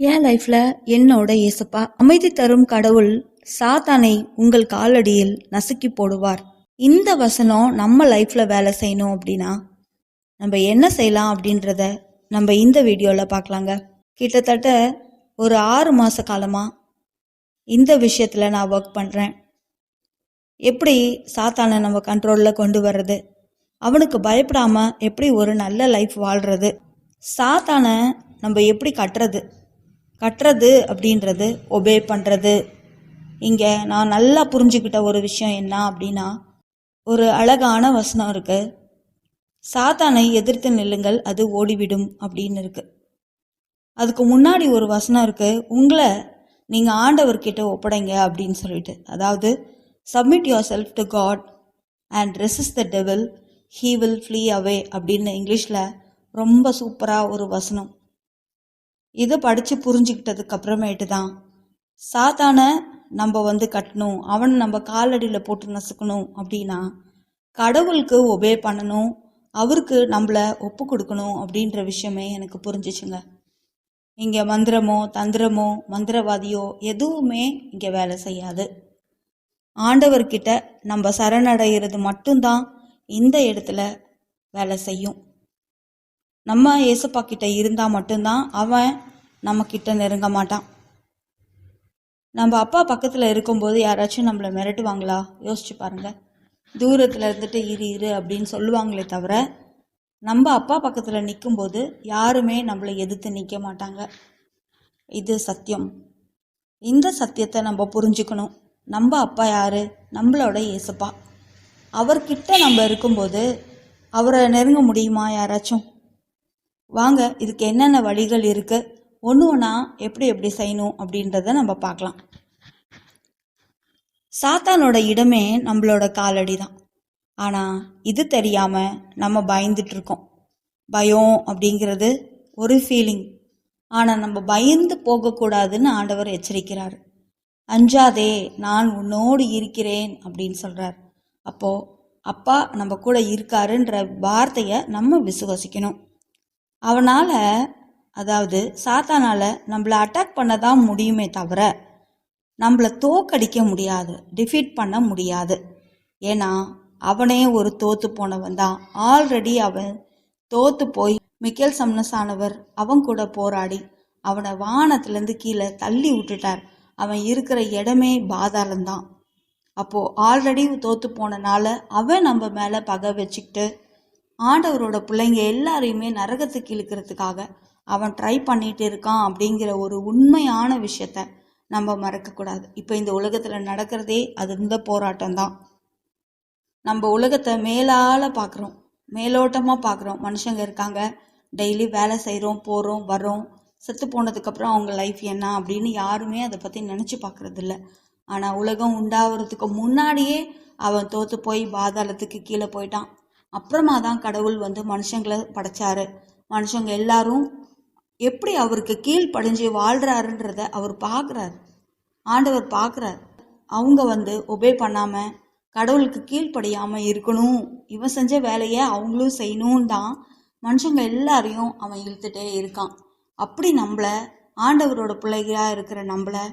என் லைஃப்ல என்னோட இயேசுப்பா அமைதி தரும் கடவுள் சாத்தானை உங்கள் காலடியில் நசுக்கி போடுவார். இந்த வசனம் நம்ம லைஃப்ல வேலை செய்யணும் அப்படின்னா நம்ம என்ன செய்யலாம் அப்படின்றத நம்ம இந்த வீடியோவில் பார்க்கலாங்க. கிட்டத்தட்ட ஒரு ஆறு மாத காலமாக இந்த விஷயத்தில் நான் ஒர்க் பண்ணுறேன் எப்படி சாத்தானை நம்ம கண்ட்ரோலில் கொண்டு வர்றது? அவனுக்கு பயப்படாமல் எப்படி ஒரு நல்ல லைஃப் வாழ்கிறது சாத்தானை நம்ம எப்படி கட்டுறது? கட்டுறது அப்படின்றது ஒபே பண்ணுறது இங்கே நான் நல்லா புரிஞ்சுக்கிட்ட ஒரு விஷயம் என்ன அப்படின்னா ஒரு அழகான வசனம் இருக்கு. சாத்தானை எதிர்த்து நில்லுங்கள் அது ஓடிவிடும் அப்படின்னு இருக்கு. அதுக்கு முன்னாடி ஒரு வசனம் இருக்கு உங்களை நீங்கள் ஆண்டவர்கிட்ட ஒப்படைங்க அப்படின்னு சொல்லிட்டு. அதாவது submit yourself to God and resist the devil he will flee away அப்படின்னு இங்கிலீஷில் ரொம்ப சூப்பராக ஒரு வசனம். இதை படித்து புரிஞ்சுக்கிட்டதுக்கு அப்புறமேட்டு தான் சாத்தானை நம்ம வந்து கட்டணும் அவனை நம்ம காலடியில் போட்டு நசுக்கணும் அப்படின்னா கடவுளுக்கு ஒபே பண்ணணும் அவருக்கு நம்மளை ஒப்பு கொடுக்கணும் அப்படின்ற விஷயமே எனக்கு புரிஞ்சிச்சுங்க. இங்கே மந்திரமோ தந்திரமோ மந்திரவாதியோ எதுவுமே இங்கே வேலை செய்யாது. ஆண்டவர்கிட்ட நம்ம சரணடைகிறது மட்டும்தான் இந்த இடத்துல வேலை செய்யும். நம்ம ஏசப்பா கிட்ட இருந்தால் மட்டும்தான் அவன் நம்ம கிட்ட நெருங்க மாட்டான். நம்ம அப்பா பக்கத்தில் இருக்கும்போது யாராச்சும் நம்மளை மிரட்டுவாங்களா? யோசிச்சு பாருங்க. தூரத்தில் இருந்துட்டு இரு இரு அப்படின்னு சொல்லுவாங்களே தவிர நம்ம அப்பா பக்கத்தில் நிற்கும்போது யாருமே நம்மளை எதிர்த்து நிற்க மாட்டாங்க. இது சத்தியம். இந்த சத்தியத்தை நம்ம புரிஞ்சுக்கணும். நம்ம அப்பா யாரு? நம்மளோட இயேசப்பா. அவர்கிட்ட நம்ம இருக்கும்போது அவரை நெருங்க முடியுமா யாராச்சும்? வாங்க இதுக்கு என்னென்ன வழிகள் இருக்குது ஒன்று ஒன்றா எப்படி எப்படி செய்யணும் அப்படின்றத நம்ம பார்க்கலாம். சாத்தானோட இடமே நம்மளோட காலடி தான் ஆனால் இது தெரியாமல் நம்ம பயந்துட்டுருக்கோம் பயம் அப்படிங்கிறது ஒரு ஃபீலிங் ஆனால் நம்ம பயந்து போகக்கூடாதுன்னு ஆண்டவர் எச்சரிக்கிறார். அஞ்சாதே நான் உன்னோடு இருக்கிறேன் அப்படின்னு சொல்கிறார் அப்போது அப்பா நம்ம கூட இருக்காருன்ற வார்த்தையை நம்ம விசுவசிக்கணும். அவனால் அதாவது சாத்தானால் நம்மளை அட்டாக் பண்ண தான் முடியுமே தவிர நம்மளை தோக்கடிக்க முடியாது டிஃபீட் பண்ண முடியாது. ஏன்னா அவனே ஒரு தோத்து போனவன் தான். ஆல்ரெடி அவன் தோத்து போய் மிக்கேல் சம்னஸ் ஆனவர் அவன் கூட போராடி அவனை வானத்திலேருந்து கீழே தள்ளி விட்டுட்டார். அவன் இருக்கிற இடமே பாதாளம்தான். அப்போது ஆல்ரெடி தோத்து போனனால அவன் நம்ம மேலே பகை வச்சுக்கிட்டு ஆண்டவரோட பிள்ளைங்க எல்லாரையுமே நரகத்துக்கு இழுக்கிறதுக்காக அவன் ட்ரை பண்ணிட்டு இருக்கான் அப்படிங்கிற ஒரு உண்மையான விஷயத்த நம்ம மறக்கக்கூடாது இப்போ இந்த உலகத்தில் நடக்கிறதே அது இந்த போராட்டம் தான். நம்ம உலகத்தை மேலால் பார்க்குறோம் மேலோட்டமாக பார்க்குறோம் மனுஷங்க இருக்காங்க. டெய்லி வேலை செய்கிறோம் போகிறோம் வரோம் செத்து போனதுக்கப்புறம் அவங்க லைஃப் என்ன அப்படின்னு யாருமே அதை பற்றி நினச்சி பார்க்குறது இல்லை. ஆனால் உலகம் உண்டாகிறதுக்கு முன்னாடியே அவன் தோற்று போய் பாதாளத்துக்கு கீழே போயிட்டான். அப்புறமா தான் கடவுள் வந்து மனுஷங்களை படைச்சாரு. மனுஷங்க எல்லாரும் எப்படி அவருக்கு கீழ் படிஞ்சு வாழ்கிறாருன்றத அவர் பார்க்குறாரு ஆண்டவர் பார்க்குறார் அவங்க வந்து ஒபே பண்ணாமல் கடவுளுக்கு கீழ்ப்படியாமல் இருக்கணும். இவன் செஞ்ச வேலையை அவங்களும் செய்யணும் தான் மனுஷங்க எல்லாரையும் அவன் இழுத்துட்டே இருக்கான். அப்படி நம்மளை ஆண்டவரோட பிள்ளைகளாக இருக்கிற நம்மளை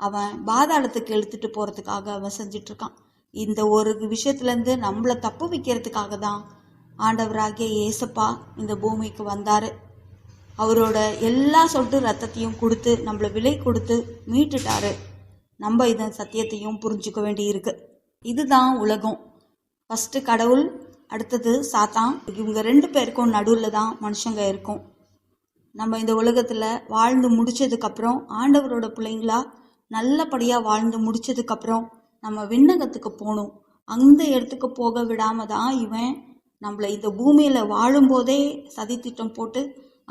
அவன் பாதாளத்துக்கு இழுத்துட்டு போகிறதுக்காக அவன் செஞ்சிட்ருக்கான் இந்த ஒரு விஷயத்துலேருந்து நம்மளை தப்பு வைக்கிறதுக்காக தான் ஆண்டவராகிய ஏசப்பா இந்த பூமிக்கு வந்தார். அவரோட எல்லா சொட்டு ரத்தத்தையும் கொடுத்து நம்மளை விலை கொடுத்து மீட்டுட்டாரு. நம்ம இதன் சத்தியத்தையும் புரிஞ்சுக்க வேண்டி இருக்கு இதுதான் உலகம். ஃபஸ்ட்டு கடவுள் அடுத்தது சாத்தான். இவங்க ரெண்டு பேருக்கும் நடுவில் தான் மனுஷங்க இருக்கும். நம்ம இந்த உலகத்தில் வாழ்ந்து முடிச்சதுக்கப்புறம் ஆண்டவரோட பிள்ளைங்களா நல்லபடியாக வாழ்ந்து முடிச்சதுக்கப்புறம் நம்ம விண்ணகத்துக்கு போகணும். அந்த இடத்துக்கு போக விடாமல் தான் இவன் நம்மளை இந்த பூமியில் வாழும்போதே சதித்திட்டம் போட்டு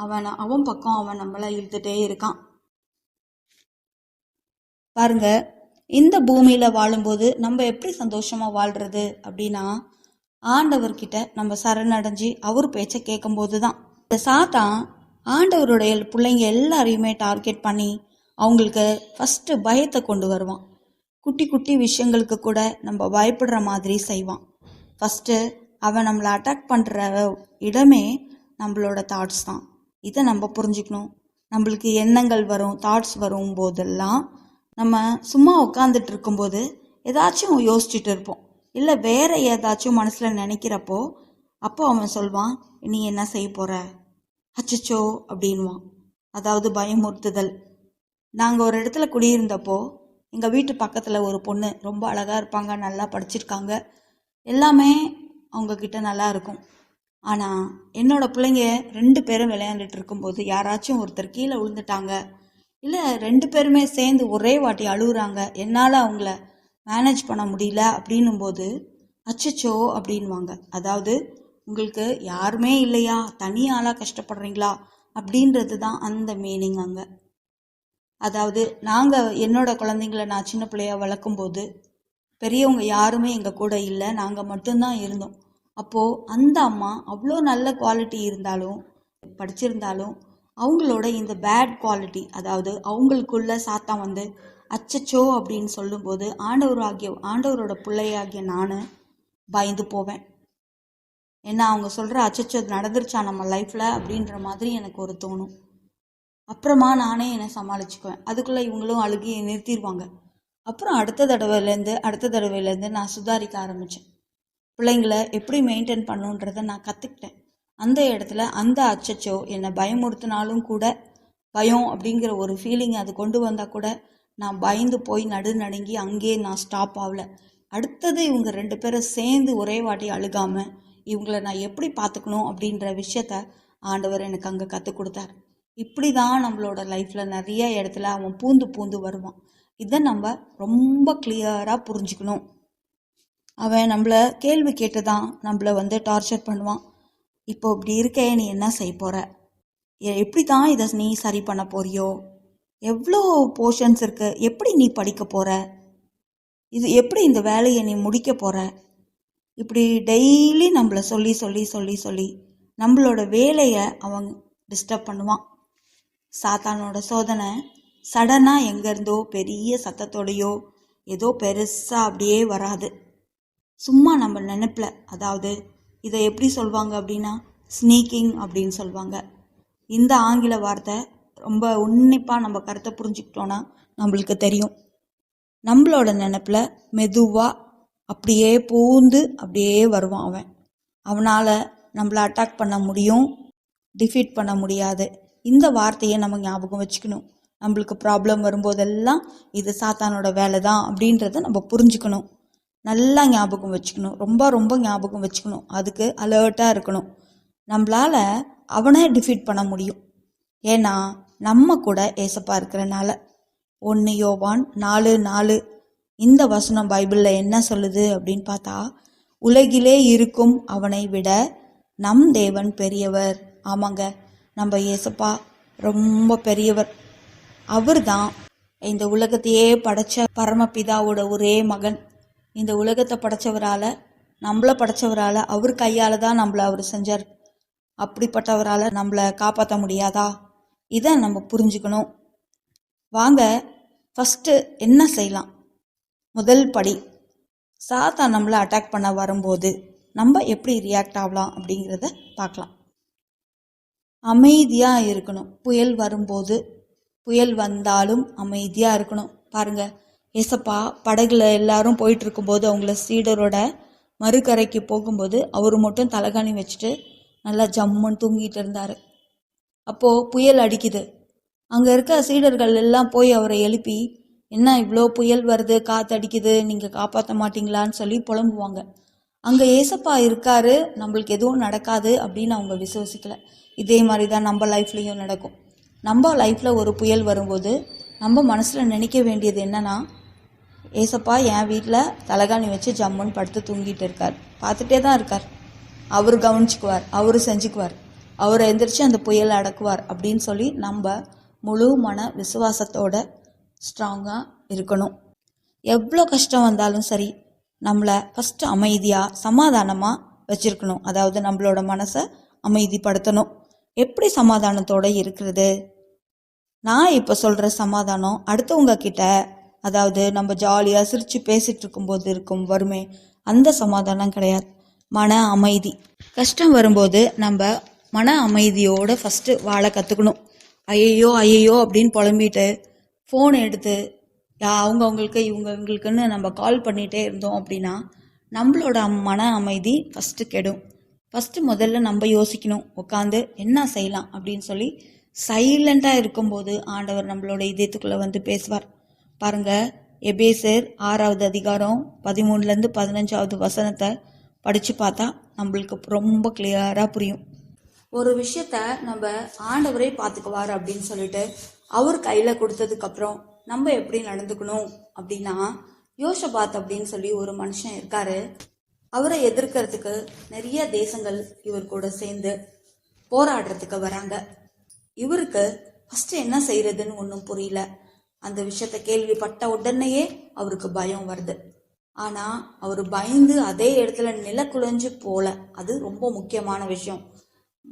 அவன் அவன் பக்கம் அவன் நம்மளை இழுத்துட்டே இருக்கான். பாருங்க இந்த பூமியில் வாழும்போது நம்ம எப்படி சந்தோஷமா வாழ்றது அப்படின்னா ஆண்டவர்கிட்ட நம்ம சரணடைஞ்சு அவர் பேச்சை கேட்கும்போது தான். இந்த சாத்தான் ஆண்டவருடைய பிள்ளைங்க எல்லாரையுமே டார்கெட் பண்ணி அவங்களுக்கு ஃபஸ்ட்டு பயத்தை கொண்டு வருவான். குட்டி குட்டி விஷயங்களுக்கு கூட நம்ம பயப்படுற மாதிரி செய்வான். ஃபஸ்ட்டு அவன் நம்மளை அட்டாக் பண்ணுற இடமே நம்மளோட தாட்ஸ் தான். இதை நம்ம புரிஞ்சுக்கணும். நம்மளுக்கு எண்ணங்கள் வரும் தாட்ஸ் வரும் போதெல்லாம் நம்ம சும்மா உட்காந்துட்டு இருக்கும்போது ஏதாச்சும் யோசிச்சுட்டு இருப்போம். இல்லை வேற ஏதாச்சும் மனசில் நினைக்கிறப்போ அப்போ அவன் சொல்வான் நீ என்ன செய்ய போகிற அச்சச்சோ அப்படின்வான். அதாவது பயமுறுத்துதல். நாங்கள் ஒரு இடத்துல குடியிருந்தப்போ எங்கள் வீட்டு பக்கத்தில் ஒரு பொண்ணு ரொம்ப அழகாக இருப்பாங்க நல்லா படிச்சிருக்காங்க. எல்லாமே அவங்கக்கிட்ட நல்லா இருக்கும். ஆனால் என்னோட பிள்ளைங்க ரெண்டு பேரும் விளையாண்டுட்டு இருக்கும்போது யாராச்சும் ஒருத்தர் கீழே விழுந்துட்டாங்க இல்லை ரெண்டு பேருமே சேர்ந்து ஒரே வாட்டி அழுகுறாங்க என்னால் அவங்கள மேனேஜ் பண்ண முடியல அப்படின்னும் போது அச்சச்சோ அப்படின்வாங்க. அதாவது உங்களுக்கு யாருமே இல்லையா? தனி ஆளாக கஷ்டப்படுறீங்களா? அப்படின்றது தான் அந்த மீனிங் அங்கே. அதாவது நாங்கள் என்னோட குழந்தைங்கள நான் சின்ன பிள்ளையா வளர்க்கும்போது பெரியவங்க யாருமே எங்கள் கூட இல்லை நாங்கள் மட்டும்தான் இருந்தோம். அப்போது அந்த அம்மா அவ்வளோ நல்ல குவாலிட்டி இருந்தாலும் படிச்சிருந்தாலும் அவங்களோட இந்த பேட் குவாலிட்டி அதாவது அவங்களுக்குள்ள சாத்தான் வந்து அச்சச்சோ அப்படின்னு சொல்லும்போது ஆண்டவர் ஆகிய ஆண்டவரோட பிள்ளையாகிய நான் பயந்து போவேன். ஏன்னா அவங்க சொல்கிற அச்சச்சோ நடந்துருச்சா நம்ம லைஃப்பில் அப்படின்ற மாதிரி எனக்கு ஒரு தோணும். அப்புறமா நானே என்னை சமாளிச்சுக்குவேன். அதுக்குள்ளே இவங்களும் அழுகி நிறுத்திடுவாங்க அப்புறம் அடுத்த தடவைலேருந்து அடுத்த தடவையிலேருந்து நான் சுதாரிக்க ஆரம்பித்தேன் பிள்ளைங்கள எப்படி மெயின்டைன் பண்ணுன்றதை நான் கற்றுக்கிட்டேன் அந்த இடத்துல அந்த அச்சச்சோ என்னை பயமுறுத்தினாலும் கூட பயம் அப்படிங்கிற ஒரு ஃபீலிங் அது கொண்டு வந்தால் கூட நான் பயந்து போய் நடு நடுங்கி அங்கேயே நான் ஸ்டாப் ஆகல. அடுத்தது இவங்க ரெண்டு பேரும் சேர்ந்து ஒரே வாட்டி அழுகாமல் இவங்கள நான் எப்படி பார்த்துக்கணும் அப்படின்ற விஷயத்த ஆண்டவர் எனக்கு அங்கே கற்றுக் கொடுத்தார். இப்படி தான் நம்மளோட லைஃப்பில் நிறைய இடத்துல அவன் பூந்து பூந்து வருவான். இதை நம்ம ரொம்ப கிளியராக புரிஞ்சுக்கணும். அவன் நம்மளை கேள்வி கேட்டு தான் நம்மளை வந்து டார்ச்சர் பண்ணுவான். இப்போ இப்படி இருக்கே நீ என்ன செய்ய போகிற எப்படி தான் இதை நீ சரி பண்ண போறியோ? எவ்வளோ போர்ஷன்ஸ் இருக்கு? எப்படி நீ படிக்க போகிற இது எப்படி இந்த வேலையை நீ முடிக்க போகிற இப்படி டெய்லி நம்மளை சொல்லி சொல்லி சொல்லி சொல்லி நம்மளோட வேலையை அவன் டிஸ்டர்ப் பண்ணுவான். சாத்தானோட சோதனை சடனாக எங்கேருந்தோ பெரிய சத்தத்தோடையோ ஏதோ பெருசாக அப்படியே வராது. சும்மா நம்ம நினைப்பில் அதாவது இதை எப்படி சொல்லுவாங்க அப்படின்னா ஸ்னீக்கிங் அப்படின்னு சொல்லுவாங்க இந்த ஆங்கில வார்த்தை ரொம்ப உன்னிப்பாக நம்ம கருத்தை புரிஞ்சுக்கிட்டோன்னா நம்மளுக்கு தெரியும். நம்மளோட நினப்பில் மெதுவாக அப்படியே பூந்து அப்படியே வருவான் அவன். அவனால் நம்மளை அட்டாக் பண்ண முடியும் டிஃபீட் பண்ண முடியாது. இந்த வார்த்தையை நம்ம ஞாபகம் வச்சுக்கணும். நம்மளுக்கு ப்ராப்ளம் வரும்போதெல்லாம் இது சாத்தானோட வேலை தான் அப்படின்றத நம்ம புரிஞ்சுக்கணும். நல்லா ஞாபகம் வச்சுக்கணும். ரொம்ப ரொம்ப ஞாபகம் வச்சுக்கணும். அதுக்கு அலர்ட்டாக இருக்கணும். நம்மளால் அவனை டிஃபீட் பண்ண முடியும். ஏன்னா நம்ம கூட ஏசப்பா இருக்கிறனால. ஒன்று யோவான் நாலு நாலு. இந்த வசனம் பைபிளில் என்ன சொல்லுது அப்படின்னு பார்த்தா உலகிலே இருக்கும் அவனை விட நம் தேவன் பெரியவர். ஆமாங்க. நம்ம ஏசப்பா ரொம்ப பெரியவர். அவர் தான் இந்த உலகத்தையே படைச்ச பரமபிதாவோட ஒரே மகன். இந்த உலகத்தை படைச்சவரால் நம்மளை படைச்சவரால் அவர் கையால் தான் நம்மளை அவர் செஞ்சார். அப்படிப்பட்டவரால் நம்மளை காப்பாற்ற முடியாதா? இதை நம்ம புரிஞ்சுக்கணும். வாங்க ஃபஸ்ட்டு என்ன செய்யலாம்? முதல் படி சாத்தா நம்மளை அட்டாக் பண்ண வரும்போது நம்ம எப்படி ரியாக்ட் ஆகலாம் அப்படிங்கிறத பார்க்கலாம். அமைதியாக இருக்கணும். புயல் வரும்போது புயல் வந்தாலும் அமைதியாக இருக்கணும். பாருங்கள் ஏசப்பா படகுல எல்லாரும் போயிட்டு இருக்கும்போது அவங்கள சீடரோட மறுக்கரைக்கு போகும்போது அவர் மட்டும் தலைகாணி வச்சுட்டு நல்லா ஜம்முன்னு தூங்கிட்டு இருந்தார். அப்போது புயல் அடிக்குது. அங்கே இருக்க சீடர்கள் எல்லாம் போய் அவரை எழுப்பி என்ன இவ்வளோ புயல் வருது காற்று அடிக்குது நீங்கள் காப்பாற்ற மாட்டீங்களான்னு சொல்லி புலம்புவாங்க. அங்கே ஏசப்பா இருக்காரு நம்மளுக்கு எதுவும் நடக்காது அப்படின்னு அவங்க விசுவசிக்கல. இதே மாதிரி தான் நம்ம லைஃப்லேயும் நடக்கும். நம்ம லைஃப்பில் ஒரு புயல் வரும்போது நம்ம மனசில் நினைக்க வேண்டியது என்னன்னா ஏசப்பா என் வீட்டில் தலகாணி வச்சு ஜம்முன்னு படுத்து தூங்கிட்டு இருக்கார். பார்த்துட்டே தான் இருக்கார். அவர் கவனிச்சுக்குவார் அவர் செஞ்சுக்குவார். அவர் எந்திரிச்சு அந்த புயலை அடக்குவார் அப்படின்னு சொல்லி நம்ம முழு மன விசுவாசத்தோட ஸ்ட்ராங்காக இருக்கணும். எவ்வளோ கஷ்டம் வந்தாலும் சரி நம்மளை ஃபஸ்ட்டு அமைதியாக சமாதானமாக வச்சுருக்கணும். அதாவது நம்மளோட மனசை அமைதிப்படுத்தணும். எப்படி சமாதானத்தோட இருக்கிறது? நான் இப்போ சொல்கிற சமாதானம் அடுத்தவங்க கிட்ட அதாவது நம்ம ஜாலியாக சிரித்து பேசிகிட்டு இருக்கும்போது இருக்கும் வறுமை அந்த சமாதானம் கிடையாது. மன அமைதி. கஷ்டம் வரும்போது நம்ம மன அமைதியோடு ஃபஸ்ட்டு வாழ கற்றுக்கணும் ஐயையோ ஐயையோ அப்படின்னு புலம்பிட்டு ஃபோன் எடுத்து அவங்கவுங்களுக்கு இவங்க இவங்களுக்குன்னு நம்ம கால் பண்ணிகிட்டே இருந்தோம் அப்படின்னா நம்மளோட மன அமைதி ஃபஸ்ட்டு கெடும். ஃபஸ்ட்டு முதல்ல நம்ம யோசிக்கணும். உட்காந்து என்ன செய்யலாம் அப்படின்னு சொல்லி சைலண்ட்டாக இருக்கும்போது ஆண்டவர் நம்மளோட இதயத்துக்குள்ளே வந்து பேசுவார். பாருங்கள் எபேசர் ஆறாவது அதிகாரம் பதிமூணுலேருந்து பதினஞ்சாவது வசனத்தை படித்து பார்த்தா நம்மளுக்கு ரொம்ப கிளியராக புரியும். ஒரு விஷயத்த நம்ம ஆண்டவரே பார்த்துக்குவார் அப்படின்னு சொல்லிட்டு அவர் கையில் கொடுத்ததுக்கப்புறம் நம்ம எப்படி நடந்துக்கணும் அப்படின்னா யோசபாத் அப்படின்னு சொல்லி ஒரு மனுஷன் இருக்காரு. அவரை எதிர்க்கிறதுக்கு நிறைய தேசங்கள் இவர் கூட சேர்ந்து போராடுறதுக்கு வராங்க. இவருக்கு ஃபர்ஸ்ட் என்ன செய்யறதுன்னு ஒன்றும் புரியல. அந்த விஷயத்த கேள்விப்பட்ட உடனேயே அவருக்கு பயம் வருது. ஆனா அவர் பயந்து அதே இடத்துல நில குலைஞ்சு போல. அது ரொம்ப முக்கியமான விஷயம்.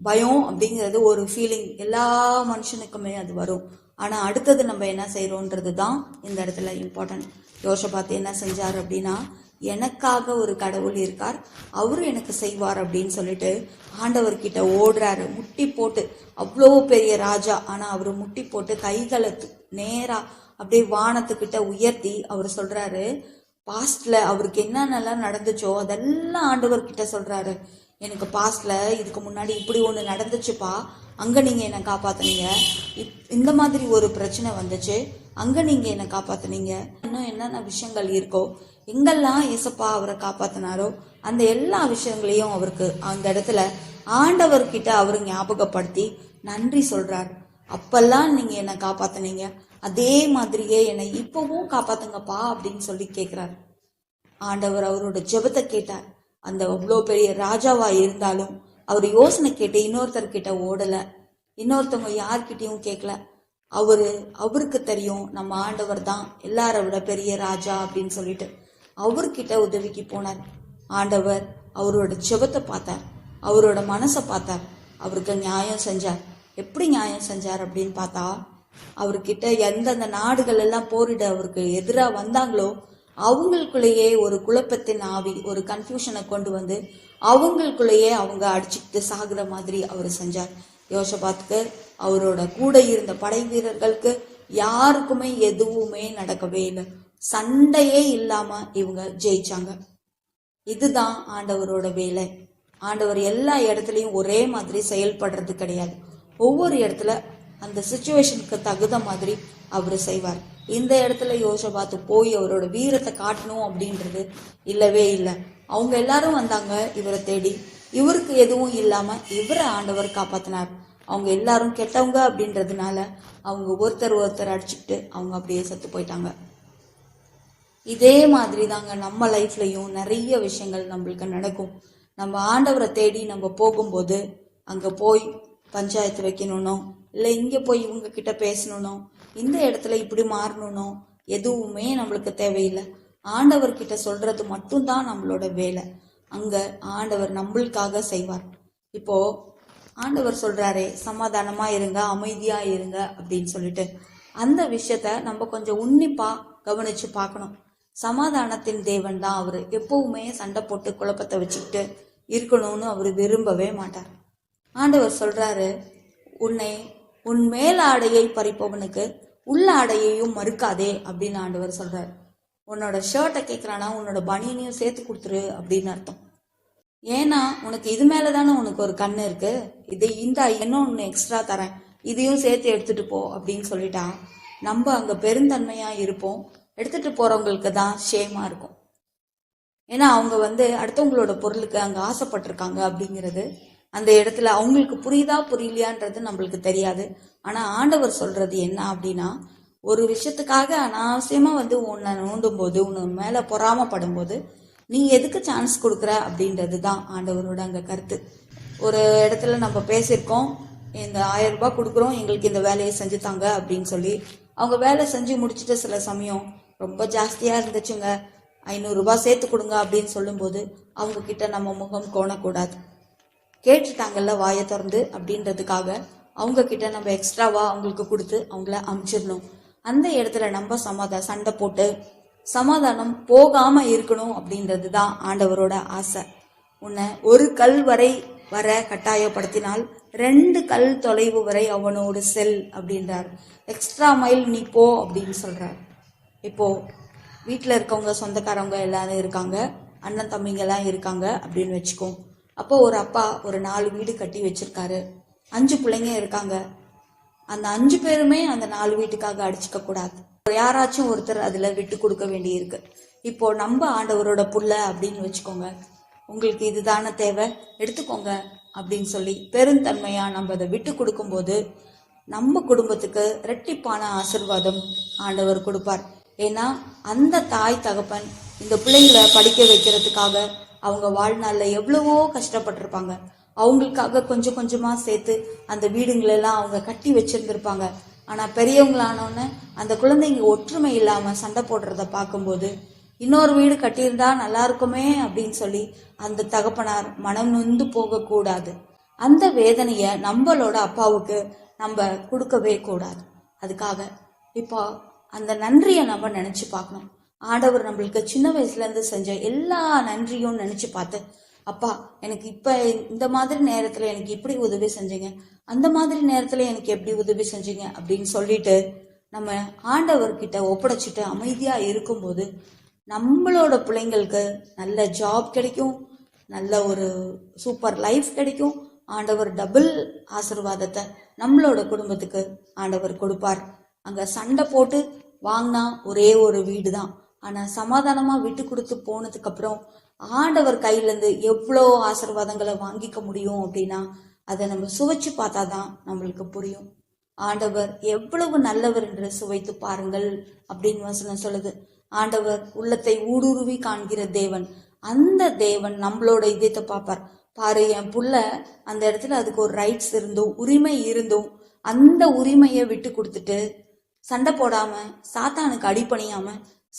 பயம் அப்படிங்கிறது ஒரு ஃபீலிங் எல்லா மனுஷனுக்குமே அது வரும். ஆனால் அடுத்தது நம்ம என்ன செய்கிறோன்றது தான் இந்த இடத்துல இம்பார்ட்டன்ட் யோசபாத் என்ன செஞ்சார் அப்படின்னா எனக்காக ஒரு கடவுள் இருக்கார் அவரும் எனக்கு செய்வார் அப்படின்னு சொல்லிட்டு ஆண்டவர்கிட்ட ஓடுறாரு. முட்டி போட்டு அவ்வளோ பெரிய ராஜா ஆனால் அவர் முட்டி போட்டு கைகளை நேராக அப்படியே வானத்துக்கிட்ட உயர்த்தி அவர் சொல்கிறாரு பாஸ்டில் அவருக்கு என்னென்னலாம் நடந்துச்சோ அதெல்லாம் ஆண்டவர்கிட்ட சொல்கிறாரு எனக்கு பாஸ்டில் இதுக்கு முன்னாடி இப்படி ஒன்று நடந்துச்சுப்பா அங்கே நீங்கள் என்னை காப்பாற்றுனீங்க இப்- இந்த மாதிரி ஒரு பிரச்சனை வந்துச்சு. அங்கே நீங்கள் என்னை காப்பாற்றுனீங்க இன்னும் என்னென்ன விஷயங்கள் இருக்கோ எங்கெல்லாம் ஏசப்பா அவரை காப்பாற்றினாரோ அந்த எல்லா விஷயங்களையும் அவருக்கு அந்த இடத்துல ஆண்டவர்கிட்ட அவரு ஞாபகப்படுத்தி நன்றி சொல்கிறார் அப்பெல்லாம் நீங்கள் என்னை காப்பாற்றுனீங்க அதே மாதிரியே என்னை இப்பவும் காப்பாத்துங்கப்பா அப்படின்னு சொல்லி கேட்குறாரு ஆண்டவர் அவரோட ஜெபத்தை கேட்டார். அந்த அவ்வளோ பெரிய ராஜாவா இருந்தாலும் அவர் யோசனை கேட்டு இன்னொருத்தர்கிட்ட ஓடல. இன்னொருத்தவங்க யார்கிட்டையும் கேட்கல அவரு அவருக்கு தெரியும் நம்ம ஆண்டவர் தான் எல்லாரை விட பெரிய ராஜா அப்படின்னு சொல்லிட்டு அவர்கிட்ட உதவிக்கு போனார். ஆண்டவர் அவரோட செபத்தை பார்த்தார். அவரோட மனசை பார்த்தார். அவருக்கு நியாயம் செஞ்சார். எப்படி நியாயம் செஞ்சார் அப்படின்னு பார்த்தா அவர்கிட்ட எந்தெந்த நாடுகள் எல்லாம் போரிட அவருக்கு எதிராக வந்தாங்களோ அவங்களுக்குள்ளேயே ஒரு குழப்பத்தின் ஆவி ஒரு கன்ஃபியூஷனை கொண்டு வந்து அவங்களுக்குள்ளேயே அவங்க அடிச்சுக்கிட்டு சாகுற மாதிரி அவர் செஞ்சார். யோசபாத்துக்கு அவரோட கூட இருந்த படை வீரர்களுக்கு யாருக்குமே எதுவுமே நடக்கவே இல்லை. சண்டையே இல்லாம இவங்க ஜெயிச்சாங்க. இதுதான் ஆண்டவரோட வேலை. ஆண்டவர் எல்லா இடத்துலையும் ஒரே மாதிரி செயல்படுறது கிடையாது. ஒவ்வொரு இடத்துல அந்த சுச்சுவேஷனுக்கு தகுந்த மாதிரி அவர் செய்வார். இந்த இடத்துல யோசபாத்து போய் அவரோட வீரத்தை காட்டணும் அப்படின்றது இல்லவே இல்லை. அவங்க எல்லாரும் வந்தாங்க இவரை தேடி. இவருக்கு எதுவும் இல்லாம இவரை ஆண்டவர் காப்பாத்தினார். அவங்க எல்லாரும் கெட்டவங்க அப்படின்றதுனால அவங்க ஒருத்தர் ஒருத்தர் அடிச்சுக்கிட்டு அவங்க அப்படியே செத்து போயிட்டாங்க. இதே மாதிரி தாங்க நம்ம லைஃப்லயும் நிறைய விஷயங்கள் நம்மளுக்கு நடக்கும். நம்ம ஆண்டவரை தேடி நம்ம போகும்போது அங்க போய் பஞ்சாயத்து வைக்கணும்னோ இல்லை இங்க போய் இவங்க கிட்ட பேசணும்னோ இந்த இடத்துல இப்படி மாறணும்னோ எதுவுமே நம்மளுக்கு தேவையில்லை. ஆண்டவர்கிட்ட சொல்றது மட்டும்தான் நம்மளோட வேலை. அங்க ஆண்டவர் நம்மளுக்காக செய்வார். இப்போ ஆண்டவர் சொல்றாரே சமாதானமா இருங்க அமைதியா இருங்க அப்படின்னு சொல்லிட்டு. அந்த விஷயத்த நம்ம கொஞ்சம் உன்னிப்பா கவனிச்சு பார்க்கணும். சமாதானத்தின் தேவன் தான் அவரு. எப்பவுமே சண்டை போட்டு குழப்பத்தை வச்சுக்கிட்டு இருக்கணும்னு அவர் விரும்பவே மாட்டார். ஆண்டவர் சொல்றாரு உன்னை உன் மேல் ஆடையை பறிப்பவனுக்கு உள்ள ஆடையையும் மறுக்காதே அப்படின்னு ஆண்டவர் சொல்றாரு. உன்னோட ஷர்ட்டை கேட்குறானா உன்னோட பனியனையும் சேர்த்து கொடுத்துரு அப்படின்னு அர்த்தம். ஏன்னா உனக்கு இது மேல தானே உனக்கு ஒரு கண்ணு இருக்கு? இது இந்த இன்னும் ஒன்று எக்ஸ்ட்ரா தரேன்? இதையும் சேர்த்து எடுத்துட்டு போ அப்படின்னு சொல்லிட்டான். நம்ம அங்க பெருந்தன்மையா இருப்போம். எடுத்துட்டு போறவங்களுக்கு தான் ஷேமா இருக்கும். ஏன்னா அவங்க வந்து அடுத்தவங்களோட பொருளுக்கு அங்க ஆசைப்பட்டிருக்காங்க அப்படிங்கிறது அந்த இடத்துல அவங்களுக்கு புரியுதா புரியலையான்றது நம்மளுக்கு தெரியாது. ஆனா ஆண்டவர் சொல்றது என்ன அப்படின்னா ஒரு விஷயத்துக்காக அனாவசியமா வந்து உன்னை நோண்டும் போது உன்னை மேல பொறாமப்படும் போது நீ எதுக்கு சான்ஸ் கொடுக்குற அப்படின்றது தான் ஆண்டவரோட அங்க கருத்து. ஒரு இடத்துல நம்ம பேசியிருக்கோம் இந்த ஆயிரம் ரூபாய் கொடுக்குறோம் எங்களுக்கு இந்த வேலையை செஞ்சு தாங்க அப்படின்னு சொல்லி. அவங்க வேலை செஞ்சு முடிச்சுட்டு சில சமயம் ரொம்ப ஜாஸ்தியா இருந்துச்சுங்க. ஐநூறுரூபா சேர்த்து கொடுங்க அப்படின்னு சொல்லும்போது அவங்க கிட்ட நம்ம முகம் கோணக்கூடாது. கேட்டுட்டாங்கல்ல வாயை திறந்து அப்படின்றதுக்காக அவங்க கிட்ட நம்ம எக்ஸ்ட்ராவா அவங்களுக்கு கொடுத்து அவங்கள அமுச்சிடணும். அந்த இடத்துல நம்ம சமாதா சண்டை போட்டு சமாதானம் போகாம இருக்கணும் அப்படின்றது தான் ஆண்டவரோட ஆசை. உன்னை ஒரு கல் வரை வர கட்டாயப்படுத்தினால் ரெண்டு கல் தொலைவு வரை அவனோடு செல் அப்படின்றார். எக்ஸ்ட்ரா மைல் நீ போ அப்படின்னு சொல்றார். இப்போ வீட்டில் இருக்கவங்க சொந்தக்காரவங்க எல்லாரும் இருக்காங்க. அண்ணன் தம்பிங்கெல்லாம் இருக்காங்க அப்படின்னு வச்சுக்கோ. அப்போ ஒரு அப்பா ஒரு நாலு வீடு கட்டி வச்சிருக்காரு. அஞ்சு பிள்ளைங்க இருக்காங்க. அந்த அஞ்சு பேருமே அந்த நாலு வீட்டுக்காக அடிச்சுக்க கூடாது. யாராச்சும் ஒருத்தர் அதுல விட்டு கொடுக்க வேண்டியிருக்கு. இப்போ நம்ம ஆண்டவரோட புள்ள அப்படின்னு வச்சுக்கோங்க. உங்களுக்கு இதுதானே தேவை எடுத்துக்கோங்க அப்படின்னு சொல்லி பெருந்தன்மையா நம்ம அதை விட்டு கொடுக்கும்போது நம்ம குடும்பத்துக்கு ரெட்டிப்பான ஆசிர்வாதம் ஆண்டவர் கொடுப்பார். ஏன்னா அந்த தாய் தகப்பன் இந்த பிள்ளைங்களை படிக்க வைக்கிறதுக்காக அவங்க வாழ்நாளில் எவ்வளவோ கஷ்டப்பட்டிருப்பாங்க. அவங்களுக்காக கொஞ்சம் கொஞ்சமா சேர்த்து அந்த வீடுங்களெல்லாம் அவங்க கட்டி வச்சிருந்திருப்பாங்க. ஆனா பெரியவங்களானோன்னு அந்த குழந்தைங்க ஒற்றுமை இல்லாம சண்டை போடுறத பார்க்கும்போது இன்னொரு வீடு கட்டியிருந்தா நல்லா இருக்குமே அப்படின்னு சொல்லி அந்த தகப்பனார் மனம் நொந்து போகக்கூடாது. அந்த வேதனைய நம்மளோட அப்பாவுக்கு நம்ம கொடுக்கவே கூடாது. அதுக்காக இப்போ அந்த நன்றியை நம்ம நினைச்சு பார்க்கணும். ஆடவர் நம்மளுக்கு சின்ன வயசுல இருந்து செஞ்ச எல்லா நன்றியும் நினைச்சு பார்த்து அப்பா எனக்கு இப்ப இந்த மாதிரி நேரத்துல எனக்கு இப்படி உதவி செஞ்சீங்க? அந்த மாதிரி நேரத்துல எனக்கு எப்படி உதவி செஞ்சீங்க? அப்படின்னு சொல்லிட்டு நம்ம ஆண்டவர்கிட்ட ஒப்படைச்சிட்டு அமைதியா இருக்கும்போது நம்மளோட பிள்ளைங்களுக்கு நல்ல ஜாப் கிடைக்கும் நல்ல ஒரு சூப்பர் லைஃப் கிடைக்கும். ஆண்டவர் டபுள் ஆசிர்வாதத்தை நம்மளோட குடும்பத்துக்கு ஆண்டவர் கொடுப்பார். அங்க சண்டை போட்டு வாங்கினா ஒரே ஒரு வீடு தான் ஆனா சமாதானமா விட்டு கொடுத்து போனதுக்கு அப்புறம் ஆண்டவர் கையிலேருந்து எவ்வளோ ஆசிர்வாதங்களை வாங்கிக்க முடியும் அப்படின்னா அதை நம்ம சுவைச்சு பார்த்தாதான் நம்மளுக்கு புரியும். ஆண்டவர் எவ்வளவு நல்லவர் என்று சுவைத்து பாருங்கள் அப்படின்னு வசனம் சொல்லுது. ஆண்டவர் உள்ளத்தை ஊடுருவி காண்கிற தேவன். அந்த தேவன் நம்மளோட இதயத்தை பார்ப்பார். பாரு என் புள்ள அந்த இடத்துல அதுக்கு ஒரு ரைட்ஸ் இருந்தும் உரிமை இருந்தும் அந்த உரிமையை விட்டு கொடுத்துட்டு சண்டை போடாம சாத்தானுக்கு அடிப்பணியாம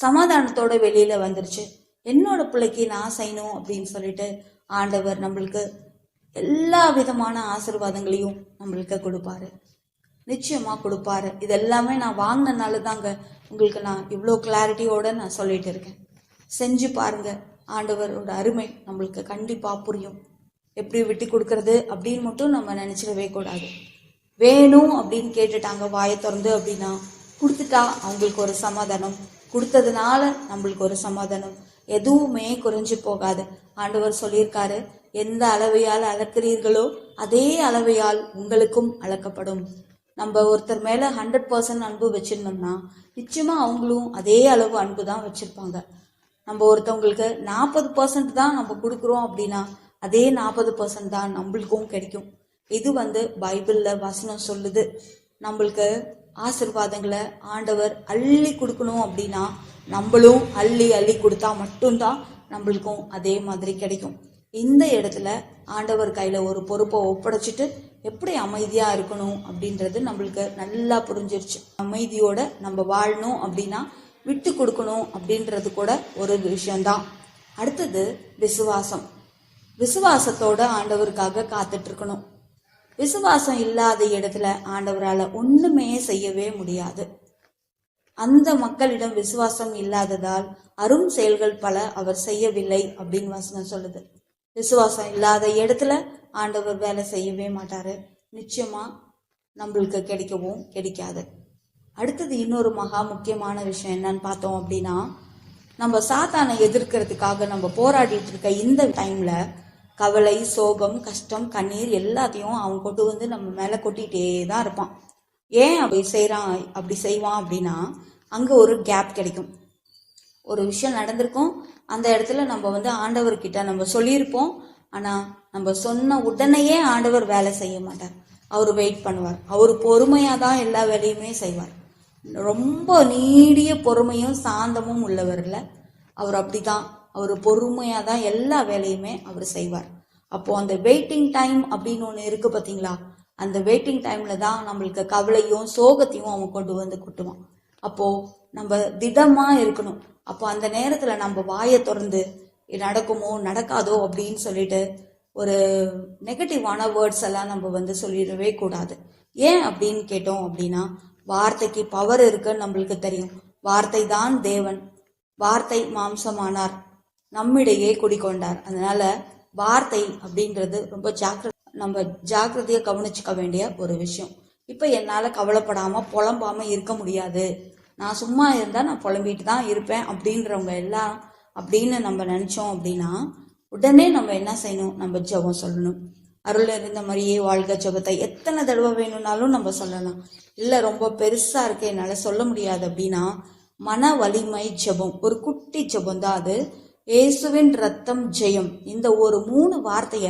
சமாதானத்தோட வெளியில வந்துருச்சு. என்னோட பிள்ளைக்கு நான் செய்யணும் அப்படின்னு சொல்லிட்டு ஆண்டவர் நம்மளுக்கு எல்லா விதமான ஆசீர்வாதங்களையும் நம்மளுக்கு கொடுப்பாரு. நிச்சயமா கொடுப்பாரு. இது எல்லாமே நான் வாங்கினனால தாங்க உங்களுக்கு நான் இவ்வளோ கிளாரிட்டியோட நான் சொல்லிட்டு இருக்கேன். செஞ்சு பாருங்க. ஆண்டவரோட அருமை நம்மளுக்கு கண்டிப்பா புரியும். எப்படி விட்டு கொடுக்கறது அப்படின்னு மட்டும் நம்ம நினைச்சிடவே கூடாது. வேணும் அப்படின்னு கேட்டுட்டாங்க வாயை திறந்து அப்படின்னா கொடுத்துட்டா அவங்களுக்கு ஒரு சமாதானம். கொடுத்ததுனால நம்மளுக்கு ஒரு சமாதானம். எதுவுமே குறைஞ்சு போகாது. ஆண்டவர் சொல்லியிருக்காரு எந்த அளவையால் அளக்கிறீர்களோ அதே அளவையால் உங்களுக்கும் அளக்கப்படும். நம்ம ஒருத்தர் மேல ஹண்ட்ரட் பர்சன்ட் அன்பு வச்சிருந்தோம்னா நிச்சயமா அவங்களும் அதே அளவு அன்பு தான் வச்சிருப்பாங்க. நம்ம ஒருத்தவங்களுக்கு நாற்பது பர்சன்ட் தான் நம்ம கொடுக்குறோம் அப்படின்னா அதே நாற்பது பர்சன்ட் தான் நம்மளுக்கும் கிடைக்கும். இது வந்து பைபிள்ல வசனம் சொல்லுது. நம்மளுக்கு ஆசிர்வாதங்களை ஆண்டவர் அள்ளி கொடுக்கணும் அப்படின்னா நம்மளும் அள்ளி அள்ளி கொடுத்தா மட்டும்தான் நம்மளுக்கும் அதே மாதிரி கிடைக்கும். இந்த இடத்துல ஆண்டவர் கையில ஒரு பொறுப்பை ஒப்படைச்சிட்டு எப்படி அமைதியா இருக்கணும் அப்படின்றது நம்மளுக்கு நல்லா புரிஞ்சிருச்சு. அமைதியோட நம்ம வாழணும் அப்படின்னா விட்டு கொடுக்கணும் அப்படின்றது கூட ஒரு விஷயம்தான். அடுத்தது விசுவாசம். விசுவாசத்தோட ஆண்டவருக்காக காத்துட்டு இருக்கணும். விசுவாசம் இல்லாத இடத்துல ஆண்டவரால ஒண்ணுமே செய்யவே முடியாது. அந்த மக்களிடம் விசுவாசம் இல்லாததால் அரும் செயல்கள் பல அவர் செய்யவில்லை அப்படின்னு வசனம் சொல்லுது. விசுவாசம் இல்லாத இடத்துல ஆண்டவர் வேலை செய்யவே மாட்டாரு. நிச்சயமா நம்மளுக்கு கிடைக்கவும் கிடைக்காது. அடுத்தது இன்னொரு மகா முக்கியமான விஷயம் என்னன்னு பார்த்தோம் அப்படின்னா நம்ம சாத்தானை எதிர்க்கிறதுக்காக நம்ம போராடிட்டு இருக்க இந்த டைம்ல கவலை சோகம் கஷ்டம் கண்ணீர் எல்லாத்தையும் அவன் கொண்டு வந்து நம்ம மேல கொட்டிகிட்டே தான் இருப்பான். ஏன் அப்படி செய்கிறான் அப்படி செய்வான் அப்படின்னா அங்கே ஒரு கேப் கிடைக்கும். ஒரு விஷயம் நடந்திருக்கும் அந்த இடத்துல நம்ம வந்து ஆண்டவர்கிட்ட நம்ம சொல்லியிருப்போம். ஆனால் நம்ம சொன்ன உடனேயே ஆண்டவர் வேலை செய்ய மாட்டார். அவர் வெயிட் பண்ணுவார். அவர் பொறுமையாக தான் எல்லா வேலையுமே செய்வார். ரொம்ப நீடிய பொறுமையும் சாந்தமும் உள்ளவர் இல்ல. அவர் அப்படிதான் அவர் பொறுமையாக தான் எல்லா வேலையுமே அவர் செய்வார். அப்போ அந்த வெயிட்டிங் டைம் அப்படின்னு ஒன்று இருக்கு பார்த்தீங்களா அந்த வெயிட்டிங் டைம்ல தான் நம்மளுக்கு கவலையும் சோகத்தையும் அவன் கொண்டு வந்து கொட்டுவான். அப்போ நம்ம திடமாக இருக்கணும். அப்போ அந்த நேரத்தில் நம்ம வாயை திறந்து நடக்குமோ நடக்காதோ? அப்படின்னு சொல்லிட்டு ஒரு நெகட்டிவான வேர்ட்ஸ் எல்லாம் நம்ம வந்து சொல்லிடவே கூடாது. ஏன் அப்படின்னு கேட்டோம் அப்படின்னா வார்த்தைக்கு பவர் இருக்குன்னு நம்மளுக்கு தெரியும். வார்த்தை தான் தேவன். வார்த்தை மாம்சமானார். நம்மிடையே குடிக்கொண்டார் அதனால வார்த்தை அப்படின்றது ரொம்ப ஜாக்கிர நம்ம ஜாக்கிரதையா கவனிச்சுக்க வேண்டிய ஒரு விஷயம். இப்ப என்னால கவலைப்படாம புலம்பாம இருக்க முடியாது. நான் சும்மா இருந்தா நான் புலம்பிட்டு தான் இருப்பேன் அப்படின்றவங்க எல்லாம் அப்படின்னு நம்ம நினைச்சோம் அப்படின்னா உடனே நம்ம என்ன செய்யணும்? நம்ம ஜெபம் சொல்லணும். அருள் இருந்த மாதிரியே வாழ்க ஜெபத்தை. எத்தனை தடவை வேணும்னாலும் நம்ம சொல்லலாம். இல்ல ரொம்ப பெருசா இருக்கு என்னால சொல்ல முடியாது அப்படின்னா மன வலிமை ஜெபம். ஒரு குட்டி ஜெபம் தான் அது. இயேசுவின் ரத்தம் ஜெயம். இந்த ஒரு மூணு வார்த்தைய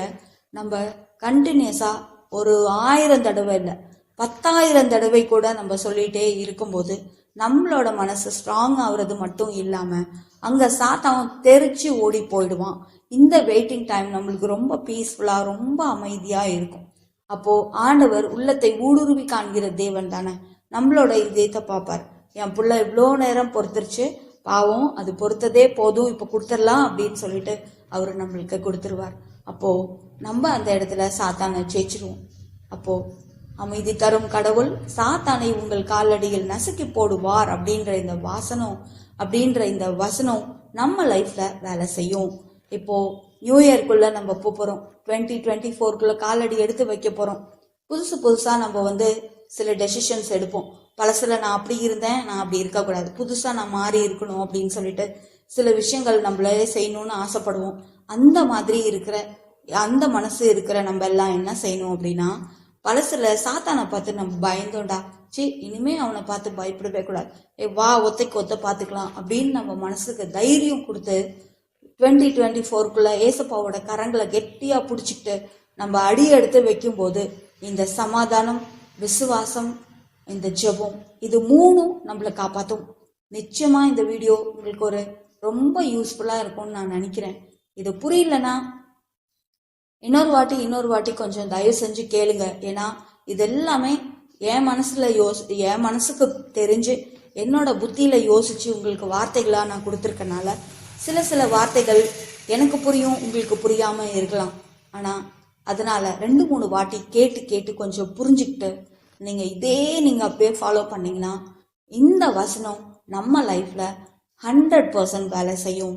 நம்ம கண்டினியூஸா ஒரு ஆயிரம் தடவை இல்லை பத்தாயிரம் தடவை கூட நம்ம சொல்லிட்டே இருக்கும்போது நம்மளோட மனசு ஸ்ட்ராங் ஆகுறது மட்டும் இல்லாம அங்க சாத்தான் தெரிச்சு ஓடி போயிடுவான். இந்த வெயிட்டிங் டைம் நம்மளுக்கு ரொம்ப பீஸ்ஃபுல்லா ரொம்ப அமைதியா இருக்கும். அப்போ ஆண்டவர் உள்ளத்தை ஊடுருவி காண்கிற தேவன் தானே. நம்மளோட இதயத்தை பார்ப்பார். என் பிள்ளை இவ்வளோ நேரம் பொறுத்துருச்சு பாவம் அது பொறுத்ததே போதும் இப்போ கொடுத்துடலாம் அப்படின்னு சொல்லிட்டு அவர் நம்மளுக்கு கொடுத்துருவார். அப்போ நம்ம அந்த இடத்துல சாத்தானை ஜெயிச்சிருவோம். அப்போ அமைதி தரும் கடவுள் சாத்தானை உங்கள் காலடியில் நசுக்கி போடுவார் அப்படின்ற இந்த வாசனம் அப்படின்ற இந்த வசனம் நம்ம லைஃப்ல வேலை செய்யும். இப்போ நியூ இயர்க்குள்ள நம்ம போகிறோம் போறோம். டுவெண்ட்டி டுவெண்ட்டி ஃபோர்க்குள்ள காலடி எடுத்து வைக்க போறோம். புதுசு புதுசா நம்ம வந்து சில டெசிஷன்ஸ் எடுப்போம். பழசுல நான் அப்படி இருந்தேன் நான் அப்படி இருக்கக்கூடாது. புதுசாக நான் மாறி இருக்கணும் அப்படின்னு சொல்லிட்டு சில விஷயங்கள் நம்மளே செய்யணும்னு ஆசைப்படுவோம். அந்த மாதிரி இருக்கிற அந்த மனசு இருக்கிற நம்ம எல்லாம் என்ன செய்யணும் அப்படின்னா பழசுல சாத்தானை பார்த்து நம்ம பயந்தோண்டா சி இனிமே அவனை பார்த்து பயப்படவே கூடாது. ஏ வா ஒத்தைக்கு ஒத்த பார்த்துக்கலாம் அப்படின்னு நம்ம மனசுக்கு தைரியம் கொடுத்து டுவெண்ட்டி டுவெண்ட்டி ஃபோருக்குள்ள ஏசப்பாவோட கரங்களை கெட்டியா பிடிச்சிக்கிட்டு நம்ம அடி எடுத்து வைக்கும்போது இந்த சமாதானம் விசுவாசம் இந்த ஜெபம். இது மூணும் நம்மளை காப்பாற்றும் நிச்சயமா இந்த வீடியோ உங்களுக்கு ஒரு ரொம்ப யூஸ்ஃபுல்லா இருக்கும்னு நான் நினைக்கிறேன். இது புரியலனா? இன்னொரு வாட்டி இன்னொரு வாட்டி கொஞ்சம் தயவு செஞ்சு கேளுங்க. ஏன்னா இது எல்லாமே என் மனசுல யோசி என் மனசுக்கு தெரிஞ்சு என்னோட புத்தியில யோசிச்சு உங்களுக்கு வார்த்தைகளாக நான் கொடுத்துருக்கனால சில சில வார்த்தைகள் எனக்கு புரியும் உங்களுக்கு புரியாம இருக்கலாம். ஆனா அதனால ரெண்டு மூணு வாட்டி கேட்டு கேட்டு கொஞ்சம் புரிஞ்சுக்கிட்டு நீங்கள் இதே நீங்கள் அப்படியே ஃபாலோ பண்ணிங்கன்னா இந்த வசனம் நம்ம லைஃப்பில் ஹண்ட்ரட் பர்சன்ட் வேலை செய்யும்.